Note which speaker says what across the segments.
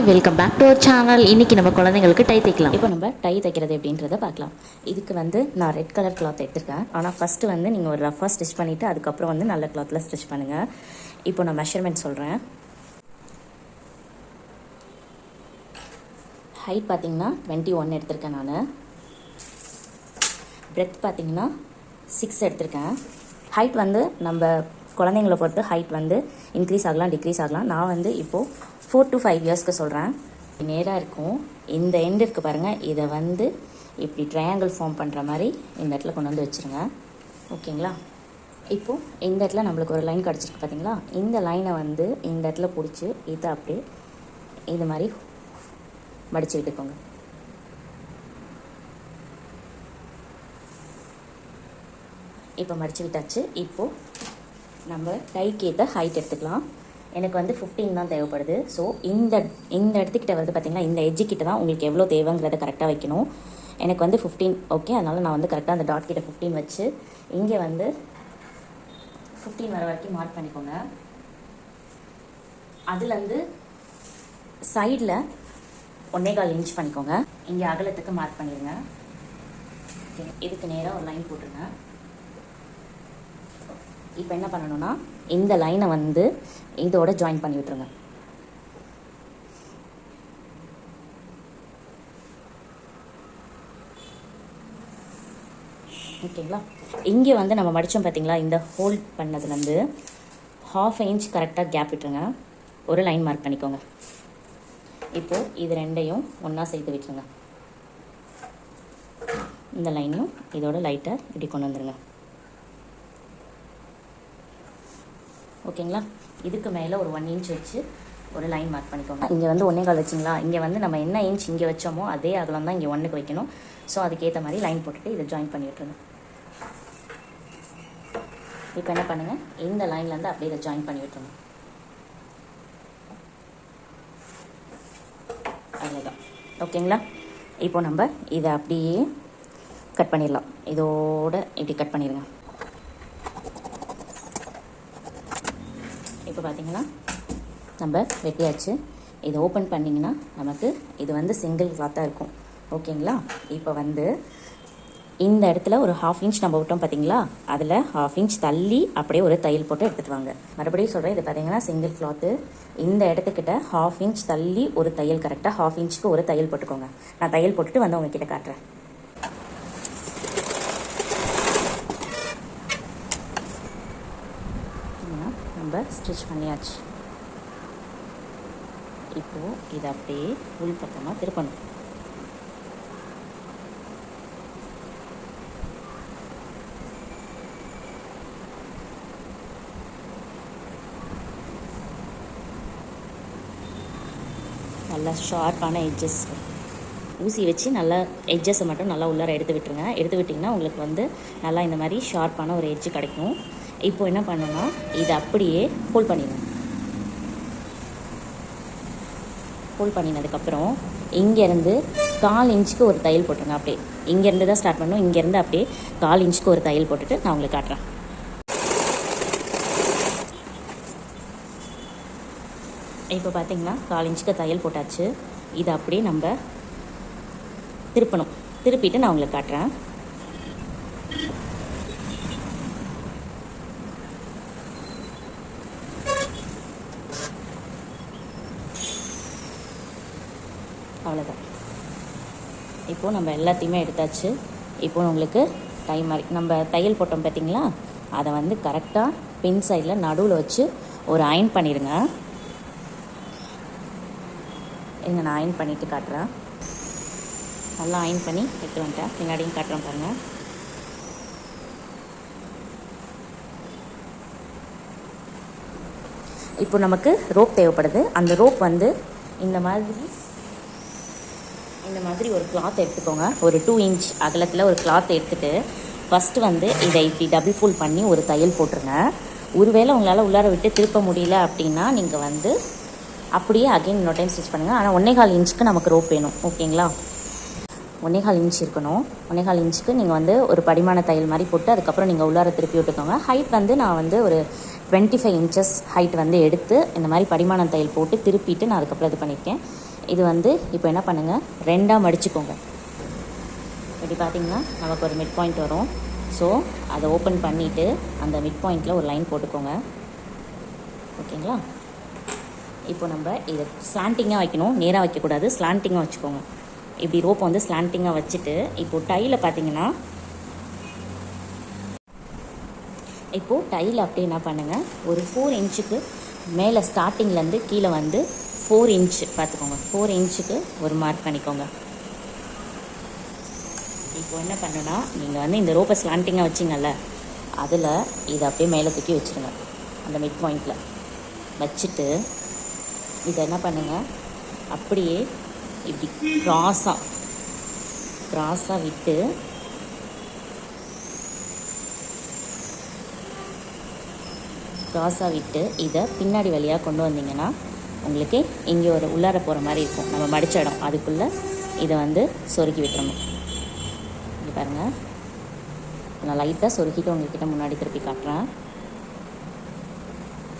Speaker 1: Hi welcome back to our channel இன்னைக்கு நம்ம குழந்தைங்களுக்கு டை தைக்கலாம்.
Speaker 2: இப்போ நம்ம டை தைக்கிறது எப்படின்றத பார்க்கலாம். இதுக்கு வந்து நான் ரெட் கலர் கிளாத் எடுத்திருக்கேன் ஆனால் ஃபஸ்ட்டு வந்து நீங்கள் ஒரு ரஃபாக ஸ்டிச் பண்ணிவிட்டு அதுக்கப்புறம் வந்து நல்ல கிளாத்தில் ஸ்டிச் பண்ணுங்கள் இப்போ நான் மெஷர்மெண்ட் சொல்கிறேன் ஹைட் பார்த்தீங்கன்னா டுவெண்ட்டி ஒன் எடுத்திருக்கேன் நான். பிரெத் பார்த்தீங்கன்னா சிக்ஸ் எடுத்திருக்கேன். ஹைட் வந்து நம்ம குழந்தைங்கள பொறுத்து ஹைட் வந்து இன்க்ரீஸ் ஆகலாம் டிக்ரீஸ் ஆகலாம். நான் வந்து இப்போது ஃபோர் டு ஃபைவ் இயர்ஸ்க்கு சொல்கிறேன் நேராக இருக்கும். இந்த எண்ட் இருக்குது பாருங்கள் இதை வந்து இப்படி ட்ரையாங்கிள் ஃபார்ம் பண்ணுற மாதிரி இந்த இடத்துல கொண்டு வந்து வச்சுருங்க. ஓகேங்களா? இப்போது இந்த இடத்துல நம்மளுக்கு ஒரு லைன் கிடச்சிருக்கு பார்த்தீங்களா இந்த லைனை வந்து இந்த இடத்துல பிடிச்சி இதை அப்படியே இது மாதிரி மடிச்சு விட்டுக்கோங்க இப்போ மடிச்சு விட்டாச்சு. இப்போது நம்ம கைக்கு ஏற்ற ஹைட் எடுத்துக்கலாம். எனக்கு வந்து 15 தான் தேவைப்படுது. ஸோ இந்த இந்த இடத்துக்கிட்ட வந்து பார்த்திங்கன்னா இந்த edge தான் உங்களுக்கு எவ்வளோ தேவைங்கிறத கரெக்டாக வைக்கணும். எனக்கு வந்து 15 ஓகே அதனால் நான் வந்து கரெக்டாக அந்த டாட் கிட்ட 15 வச்சு இங்கே வந்து 15 வர வரைக்கும் மார்க் பண்ணிக்கோங்க. அதுலேருந்து சைடில் ஒன்னே கால் இன்ச் பண்ணிக்கோங்க. இங்கே அகலத்துக்கு மார்க் பண்ணிடுங்க. இதுக்கு நேராக ஒரு லைன் போட்டுருங்க. இப்போ என்ன பண்ணணும்னா இந்த லைனை வந்து இதோட ஜாயின் பண்ணி விட்டுருங்க. ஓகேங்களா இங்கே வந்து நம்ம மடித்தோம் பார்த்தீங்களா இந்த ஹோல்ட் பண்ணதுலேருந்து ஹாஃப் இன்ச் கரெக்டாக கேப் விட்டுருங்க. ஒரு லைன் மார்க் பண்ணிக்கோங்க. இப்போது இது ரெண்டையும் ஒன்றா சேர்த்து விட்டுருங்க. இந்த லைனையும் இதோட லைட்டை இப்படி கொண்டு வந்துருங்க. ஓகேங்களா? இதுக்கு மேலே ஒரு ஒன் இன்ச் வச்சு ஒரு லைன் மார்க் பண்ணிக்கோங்க. இங்கே வந்து ஒன்றே கால் வச்சிங்களா? இங்கே வந்து நம்ம என்ன இன்ச் இங்கே வச்சோமோ அதே அகலம் தான் இங்கே ஒன்றுக்கு வைக்கணும். ஸோ அதுக்கேற்ற மாதிரி லைன் போட்டுட்டு இதை ஜாயின் பண்ணி விட்டுருங்க. இப்போ என்ன பண்ணுங்கள் இந்த லைன்லேருந்து அப்படியே இதை ஜாயின் பண்ணி விட்டுருங்க. அவ்வளோதான் ஓகேங்களா? இப்போ நம்ம இதை அப்படியே கட் பண்ணிடலாம். இதோட இப்படி கட் பண்ணிடுங்க. இப்போ பார்த்தீங்கன்னா நம்ம வெட்டியாச்சு. இதை ஓப்பன் பண்ணிங்கன்னா நமக்கு இது வந்து சிங்கிள் கிளாத்தாக இருக்கும். ஓகேங்களா இப்போ வந்து இந்த இடத்துல ஒரு ஹாஃப் இன்ச் நம்ம விட்டோம் பார்த்தீங்களா? அதில் ஹாஃப் இன்ச் தள்ளி அப்படியே ஒரு தையல் போட்டு எடுத்துகிட்டு வாங்க. மறுபடியும் சொல்கிறேன் இது பார்த்தீங்கன்னா சிங்கிள் கிளாத்து இந்த இடத்துக்கிட்ட ஹாஃப் இன்ச் தள்ளி ஒரு தையல் கரெக்டாக ஹாஃப் இன்ச்சுக்கு ஒரு தையல் போட்டுக்கோங்க. நான் தையல் போட்டுட்டு வந்து உங்ககிட்ட காட்டுறேன் பார்த்தீங்கன்னா நம்ம ஸ்டிச் பண்ணியாச்சு. இப்போது இதை அப்படியே உள் பக்கமாக திருப்பணும். நல்லா ஷார்ப்பான எட்ஜஸ் ஊசி வச்சு நல்லா எட்ஜஸை மட்டும் நல்லா உள்ளார எடுத்து விட்டுருங்க. எடுத்து விட்டிங்கன்னா உங்களுக்கு வந்து நல்லா இந்த மாதிரி ஷார்ப்பான ஒரு எட்ஜு கிடைக்கும். இப்போ என்ன பண்ணணும்னா இதை அப்படியே ஹோல்ட் பண்ணிடுங்க ஹோல்ட் பண்ணினதுக்கப்புறம் இங்கேருந்து கால் இன்ச்சுக்கு ஒரு தையல் போட்டுருங்க அப்படியே. இங்கேருந்து தான் ஸ்டார்ட் பண்ணணும். இங்கேருந்து அப்படியே கால் இன்ச்சுக்கு ஒரு தையல் போட்டுட்டு நான் உங்களுக்கு காட்டுறேன். இப்போ பார்த்தீங்கன்னா கால் இன்ச்சுக்கு தையல் போட்டாச்சு. இதை அப்படியே நம்ம திருப்பணும். திருப்பிட்டு நான் உங்களுக்கு காட்டுறேன். அவ்வளோதான் இப்போது நம்ம எல்லாத்தையுமே எடுத்தாச்சு. இப்போ உங்களுக்கு டைம் மாதிரி நம்ம தையல் போட்டோம் பார்த்தீங்களா? அதை வந்து கரெக்டாக பின் சைடில் நடுவில் வச்சு ஒரு அயன் பண்ணிடுங்க. இங்கே நான் அயன் பண்ணிவிட்டு காட்டுறேன். நல்லா அயன் பண்ணி எடுத்து வந்துட்டேன். பின்னாடியும் காட்டுறேன் பாருங்கள் இப்போ நமக்கு ரோப் தேவைப்படுது. அந்த ரோப் வந்து இந்த மாதிரி இந்த மாதிரி ஒரு கிளாத் எடுத்துக்கோங்க. ஒரு டூ இன்ச் அகலத்தில் ஒரு கிளாத் எடுத்துட்டு ஃபஸ்ட்டு வந்து இதை இப்படி டபுள் ஃபோல்ட் பண்ணி ஒரு தையல் போட்டுருங்க. ஒருவேளை உங்களால் உள்ளார விட்டு திருப்ப முடியல அப்படின்னா நீங்கள் வந்து அப்படியே அகைன் இன்னொரு டைம் ஸ்டிச் பண்ணுங்கள் ஆனால் ஒன்னே கால் இன்ச்சுக்கு நமக்கு ரோப் வேணும். ஓகேங்களா ஒன்னே கால் இன்ச் இருக்கணும். ஒன்னே கால் இன்ச்சுக்கு நீங்கள் வந்து ஒரு படிமான தையல் மாதிரி போட்டு அதுக்கப்புறம் நீங்கள் உள்ளார திருப்பி விட்டுக்கோங்க. ஹைட் வந்து நான் வந்து ஒரு டுவெண்ட்டி ஃபைவ் இன்ச்சஸ் ஹைட் வந்து எடுத்து இந்த மாதிரி படிமான தையல் போட்டு திருப்பிட்டு நான் அதுக்கப்புறம் இது பண்ணியிருக்கேன் இது வந்து இப்போ என்ன பண்ணுங்கள் ரெண்டாக மடிச்சுக்கோங்க. இப்படி பார்த்தீங்கன்னா நமக்கு ஒரு மிட் பாயிண்ட் வரும். ஸோ அதை ஓப்பன் பண்ணிவிட்டு அந்த மிட் பாயிண்டில் ஒரு லைன் போட்டுக்கோங்க. ஓகேங்களா? இப்போ நம்ம இதை ஸ்லாண்டிங்காக வைக்கணும். நேராக வைக்கக்கூடாது. ஸ்லாண்டிங்காக வச்சுக்கோங்க. இப்படி ரோப்பை வந்து ஸ்லாண்டிங்காக வச்சுட்டு இப்போது டையில் பார்த்தீங்கன்னா இப்போது டையில் அப்படியே என்ன பண்ணுங்கள் ஒரு ஃபோர் இன்ச்சுக்கு மேலே ஸ்டார்டிங்லேருந்து கீழே வந்து ஃபோர் இன்ச்சு பார்த்துக்கோங்க. ஃபோர் இன்ச்சுக்கு ஒரு மார்க் பண்ணிக்கோங்க. இப்போ என்ன பண்ணுன்னா நீங்கள் வந்து இந்த ரோப்பை ஸ்லாண்டிங்காக வச்சிங்கல்ல அதில் இதை அப்படியே மேலே தூக்கி வச்சுருங்க. அந்த மிட் பாயிண்டில் வச்சுட்டு இதை என்ன பண்ணுங்கள் அப்படியே இப்படி க்ராஸாக க்ராஸாக விட்டு க்ராஸாக விட்டு இதை பின்னாடி வழியாக கொண்டு வந்தீங்கன்னா உங்களுக்கு இங்கே ஒரு உள்ளார போகிற மாதிரி இருக்கும். நம்ம மடித்த இடம். அதுக்குள்ளே இதை வந்து சொருக்கி விட்டுறணும். இங்கே பாருங்கள் நான் லைட்டாக சொருக்கிட்டு உங்கள்கிட்ட முன்னாடி திருப்பி காட்டுறேன்.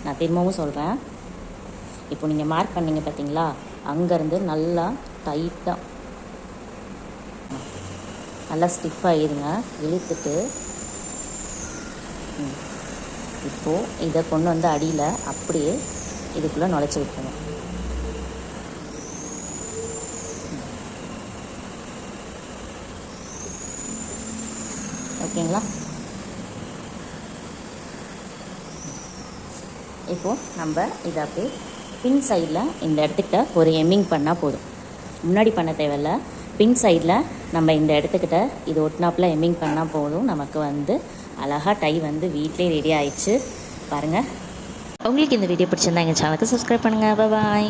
Speaker 2: நான் திரும்பவும் சொல்கிறேன் இப்போ நீங்கள் மார்க் பண்ணீங்க பார்த்தீங்களா அங்கேருந்து நல்லா டைட்டாக நல்லா ஸ்டிஃபாக இருங்க. இழுத்துட்டு. ம். இப்போது இதை கொண்டு வந்து அடியில் அப்படியே இதுக்குள்ளே நுழைச்சி விட்டுருங்க ஓகேங்களா? இப்போது நம்ம இதை அப்படியே பின் சைடில் இந்த இடத்துக்கிட்ட ஒரு எம்மிங் பண்ணால் போதும். முன்னாடி பண்ண தேவையில்ல. பின் சைடில் நம்ம இந்த இடத்துக்கிட்ட இது ஒட்டினாப்பில் எம்மிங் பண்ணால் போதும். நமக்கு வந்து அழகாக டை வந்து வீட்டிலே ரெடி ஆயிடுச்சு. பாருங்கள்
Speaker 1: உங்களுக்கு இந்த வீடியோ பிடிச்சிருந்தா எங்கள் சேனலுக்கு சப்ஸ்கிரைப் பண்ணுங்கள் பாய்